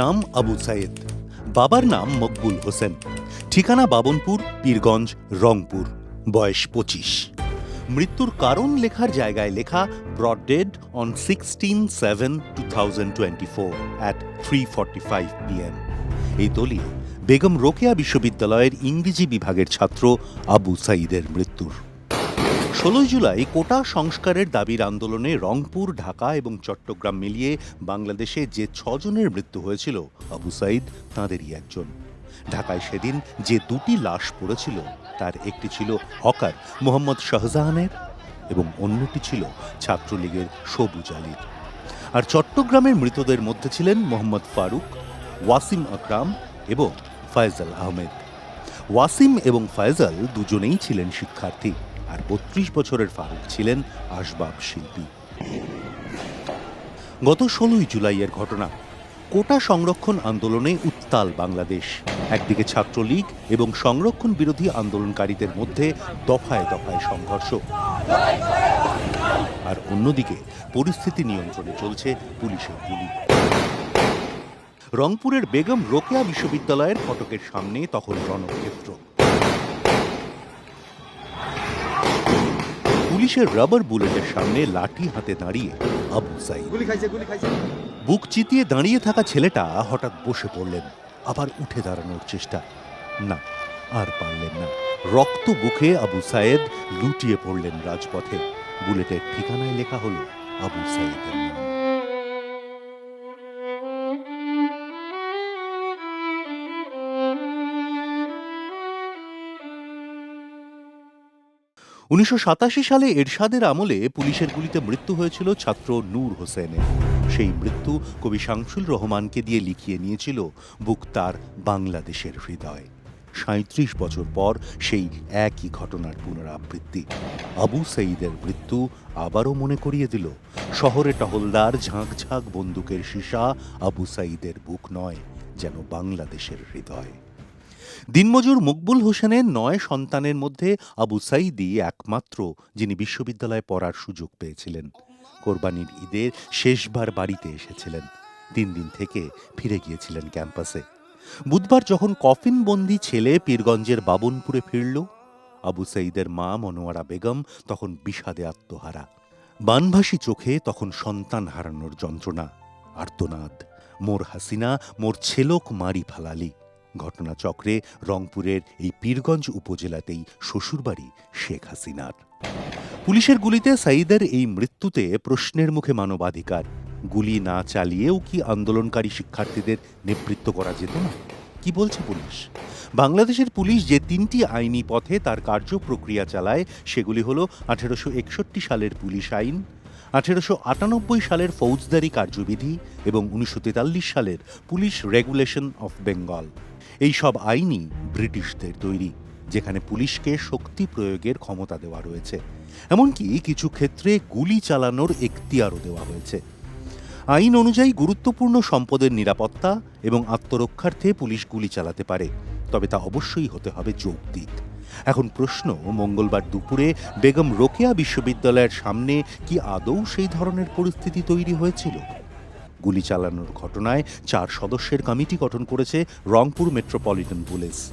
নাম আবু সাইদ। বাবার নাম মকবুল হোসেন। ঠিকানা বাবনপুর, পীরগঞ্জ, রংপুর। বয়স পঁচিশ। মৃত্যুর কারণ লেখার জায়গায় লেখা brought dead on sixteen seven two thousand twenty four at three forty five PM এই দলিয়ে বেগম রোকেয়া বিশ্ববিদ্যালয়ের ইংরেজি বিভাগের ছাত্র আবু সাইদের মৃত্যুর। ষোলোই জুলাই কোটা সংস্কারের দাবির আন্দোলনে রংপুর, ঢাকা এবং চট্টগ্রাম মিলিয়ে বাংলাদেশে যে ছজনের মৃত্যু হয়েছিল, আবু সাইদ তাঁদেরই একজন। ঢাকায় সেদিন যে দুটি লাশ পড়েছিল, তার একটি ছিল হকার মোহাম্মদ শাহজাহানের এবং অন্যটি ছিল ছাত্রলীগের সবুজ আলীর। আর চট্টগ্রামের মৃতদের মধ্যে ছিলেন মোহাম্মদ ফারুক, ওয়াসিম আকরাম এবং ফয়জাল আহমেদ। ওয়াসিম এবং ফয়জাল দুজনেই ছিলেন শিক্ষার্থী। আর বত্রিশ বছরের ফারুক ছিলেন আসবাব শিল্পী। গত ষোলোই জুলাইয়ের ঘটনা, কোটা সংরক্ষণ আন্দোলনে উত্তাল বাংলাদেশ। একদিকে ছাত্রলীগ এবং সংরক্ষণ বিরোধী আন্দোলনকারীদের মধ্যে দফায় দফায় সংঘর্ষ। আর অন্যদিকে পরিস্থিতি নিয়ন্ত্রণে চলছে পুলিশের গুলি। রংপুরের বেগম রোকেয়া বিশ্ববিদ্যালয়ের ফটকের সামনে তখন রণক্ষেত্র। পুলিশের রাবার বুলেটের সামনে লাঠি হাতে দাঁড়িয়ে আবু সাইদ। বুক চিতিয়ে দাঁড়িয়ে থাকা ছেলেটা হঠাৎ বসে পড়লেন আবার উঠে দাঁড়ানোর চেষ্টা। না আর পারলেন না। রক্ত বুকে আবু সায়েদ লুটিয়ে পড়লেন রাজপথে। বুলেটের ঠিকানায় লেখা হল আবু সাইদের নাম। উনিশশো সাতাশি সালে এরশাদের আমলে পুলিশের গুলিতে মৃত্যু হয়েছিল ছাত্র নূর হোসেনের। সেই মৃত্যু কবি শামসুল রহমানকে দিয়ে লিখিয়ে নিয়েছিল বুক তার বাংলাদেশের হৃদয়। সাঁত্রিশ বছর পর সেই একই ঘটনার পুনরাবৃত্তি। আবু সঈদের মৃত্যু আবারও মনে করিয়ে দিল, শহরে টহলদার ঝাঁক ঝাঁক বন্দুকের সীসা আবু সাঈদের বুক নয়, যেন বাংলাদেশের হৃদয়। দিনমজুর মকবুল হোসেনের নয় সন্তানের মধ্যে আবু সাইদি একমাত্র, যিনি বিশ্ববিদ্যালয়ে পড়ার সুযোগ পেয়েছিলেন। কোরবানির ঈদের শেষবার বাড়িতে এসেছিলেন। তিন দিন থেকে ফিরে গিয়েছিলেন ক্যাম্পাসে। বুধবার যখন কফিনবন্দি ছেলে পীরগঞ্জের বাবনপুরে ফিরল, আবু সাইদের মা মনোয়ারা বেগম তখন বিষাদে আত্মহারা। বানভাসী চোখে তখন সন্তান হারানোর যন্ত্রণা, আর্তনাদ। মোর হাসিনা, মোর ছেলক মারি ফালালি ঘটনাচক্রে রংপুরের এই পীরগঞ্জ উপজেলাতেই শ্বশুরবাড়ি শেখ হাসিনার। পুলিশের গুলিতে সাইদের এই মৃত্যুতে প্রশ্নের মুখে মানবাধিকার। গুলি না চালিয়েও কি আন্দোলনকারী শিক্ষার্থীদের নিবৃত্ত করা যেত না? কি বলছে পুলিশ? বাংলাদেশের পুলিশ যে তিনটি আইনি পথে তার কার্য প্রক্রিয়া চালায়, সেগুলি হল আঠেরোশো একষট্টি সালের পুলিশ আইন, আঠেরোশো আটানব্বই সালের ফৌজদারি কার্যবিধি এবং উনিশশো তেতাল্লিশ সালের পুলিশ রেগুলেশন অফ বেঙ্গল। এই সব আইনই ব্রিটিশদের তৈরি, যেখানে পুলিশকে শক্তি প্রয়োগের ক্ষমতা দেওয়া রয়েছে। এমনকি কিছু ক্ষেত্রে গুলি চালানোর এখতিয়ারও দেওয়া হয়েছে। আইন অনুযায়ী গুরুত্বপূর্ণ সম্পদের নিরাপত্তা এবং আত্মরক্ষার্থে পুলিশ গুলি চালাতে পারে, তবে তা অবশ্যই হতে হবে যৌক্তিক। এখন প্রশ্ন, মঙ্গলবার দুপুরে বেগম রোকেয়া বিশ্ববিদ্যালয়ের সামনে কি আদৌ সেই ধরনের পরিস্থিতি তৈরি হয়েছিল? গুলি চালানোর ঘটনায় চার সদস্যের কমিটি গঠন করেছে রংপুর মেট্রোপলিটন পুলিশ।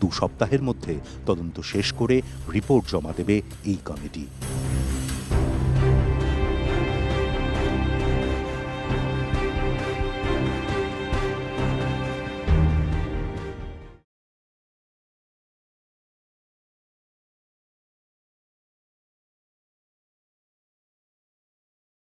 দু সপ্তাহের মধ্যে তদন্ত শেষ করে রিপোর্ট জমা দেবে এই কমিটি।